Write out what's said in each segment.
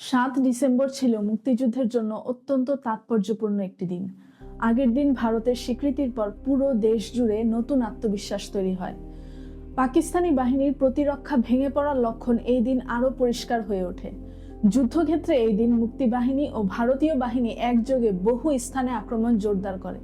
সাত ডিসেম্বর ছিল মুক্তিযুদ্ধের জন্য অত্যন্ত তাৎপর্যপূর্ণ একটি দিন। আগের দিন ভারতের স্বীকৃতির পর পুরো দেশ জুড়ে নতুন আত্মবিশ্বাস তৈরি হয়। পাকিস্তানি বাহিনীর প্রতিরক্ষা ভেঙে পড়ার লক্ষণ এই দিন আরও পরিষ্কার হয়ে ওঠে। যুদ্ধক্ষেত্রে এই দিন মুক্তিবাহিনী ও ভারতীয় বাহিনী একযোগে বহু স্থানে আক্রমণ জোরদার করে।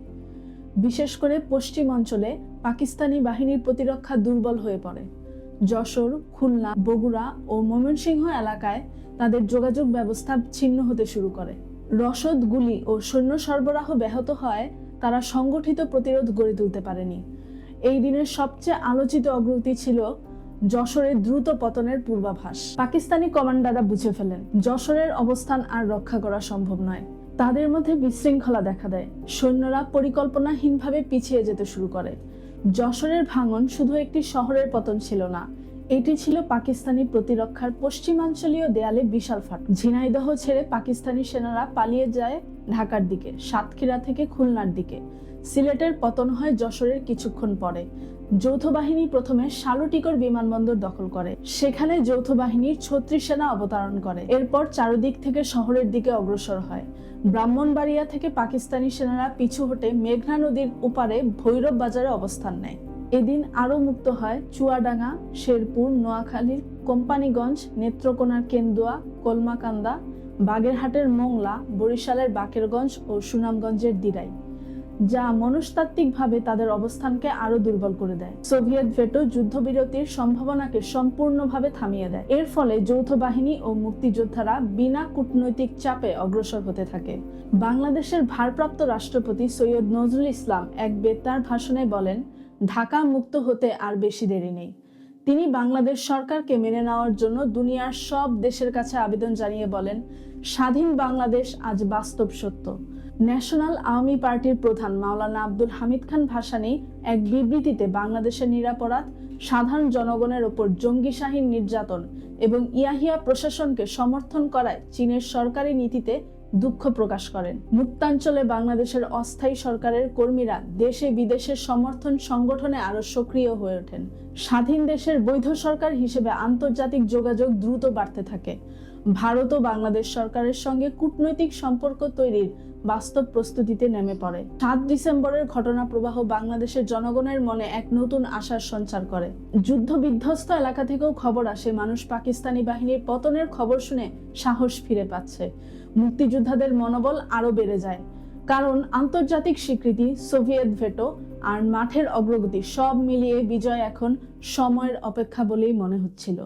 বিশেষ করে পশ্চিম অঞ্চলে পাকিস্তানি বাহিনীর প্রতিরক্ষা দুর্বল হয়ে পড়ে। যশোর, খুলনা, বগুড়া ও ময়মনসিংহ এলাকায় তাদের যোগাযোগ ব্যবস্থা ছিন্ন হতে শুরু করে। রসদ, গুলি ও সৈন্য সরবরাহ ব্যাহত হয়, তারা সংগঠিত প্রতিরোধ গড়ে তুলতে পারেনি। এই দিনের সবচেয়ে আলোচিত অগ্রগতি ছিল যশোরের দ্রুত পতনের পূর্বাভাস। পাকিস্তানি কমান্ডাররা বুঝে ফেলেন, যশোরের অবস্থান আর রক্ষা করা সম্ভব নয়। তাদের মধ্যে বিশৃঙ্খলা দেখা দেয়। সৈন্যরা পরিকল্পনাহীনভাবে পিছিয়ে যেতে শুরু করে। যশোরের ভাঙন শুধু একটি শহরের পতন ছিল না এটি ছিল পাকিস্তানি প্রতিরক্ষার পশ্চিমাঞ্চলীয় দেয়ালে বিশাল ফাট ঝিনাইদহ ছেড়ে পাকিস্তানি সেনারা পালিয়ে যায় ঢাকার দিকে, সাতক্ষীরা থেকে খুলনার দিকে। সিলেটের পতন হয় যশোরের কিছুক্ষণ পরে। যৌথ বাহিনী প্রথমে শালুটিকর বিমানবন্দর দখল করে। সেখানে যৌথ বাহিনীর ছত্রিশ সেনা অবতরণ করে। এরপর চারদিক থেকে শহরের দিকে অগ্রসর হয়। ব্রাহ্মণবাড়িয়া থেকে পাকিস্তানি সেনারা পিছু হটে মেঘনা নদীর উপারে ভৈরব বাজারে অবস্থান নেয়। এদিন আরও মুক্ত হয় চুয়াডাঙ্গা, শেরপুর, নোয়াখালীর কোম্পানিগঞ্জ, নেত্রকোনার কেন্দুয়া, কলমাকান্দা, বাগেরহাটের মোংলা, বরিশালের বাকেরগঞ্জ ও সুনামগঞ্জের দিরাই, যা মনস্তাত্ত্বিকভাবে তাদের অবস্থানকে আরও দুর্বল করে দেয়। সোভিয়েত ভেটো যুদ্ধবিরতির সম্ভাবনাকে সম্পূর্ণভাবে থামিয়ে দেয়। এর ফলে যৌথ বাহিনী ও মুক্তিযোদ্ধারা বিনা কূটনৈতিক চাপে অগ্রসর হতে থাকে। বাংলাদেশের ভারপ্রাপ্ত রাষ্ট্রপতি সৈয়দ নজরুল ইসলাম এক বেতার ভাষণে বলেন ঢাকা মুক্ত হতে আর বেশি দেরি নেই। তিনি বাংলাদেশ সরকারকে মেনে নেওয়ার জন্য দুনিয়ার সব দেশের কাছে আবেদন জানিয়ে বলেন, স্বাধীন বাংলাদেশ আজ বাস্তব সত্য। ন্যাশনাল আওয়ামী পার্টির প্রধান মাওলানা আব্দুল হামিদ খান ভাসানী এক বিবৃতিতে বাংলাদেশের নিরাপরাধ, সাধারণ জনগণের ওপর জঙ্গিশাহীর নির্যাতন এবং ইয়াহিয়া প্রশাসনকে সমর্থন করায় চীনের সরকারি নীতিতে দুঃখ প্রকাশ করেন। মুক্তাঞ্চলে বাংলাদেশের অস্থায়ী সরকারের কর্মীরা দেশে বিদেশের সমর্থন সংগঠনে আরও সক্রিয় হয়ে ওঠেন। স্বাধীন দেশের বৈধ সরকার হিসেবে আন্তর্জাতিক যোগাযোগ দ্রুত বাড়তে থাকে। ভারত ও বাংলাদেশ সরকারের সঙ্গে কূটনৈতিক সম্পর্ক তৈরির বাস্তব প্রস্তুতিতে নেমে পড়ে। সাত ডিসেম্বরের ঘটনা প্রবাহ বাংলাদেশের জনগণের মনে এক নতুন আশার সঞ্চার করে। যুদ্ধ বিধ্বস্ত এলাকা থেকেও খবর আসে, মানুষ পাকিস্তানি বাহিনীর পতনের খবর শুনে সাহস ফিরে পাচ্ছে। মুক্তিযোদ্ধাদের মনোবল আরও বেড়ে যায়। কারণ আন্তর্জাতিক স্বীকৃতি, সোভিয়েত ভেটো আর মাঠের অগ্রগতি সব মিলিয়ে বিজয় এখন সময়ের অপেক্ষা বলেই মনে হচ্ছিল।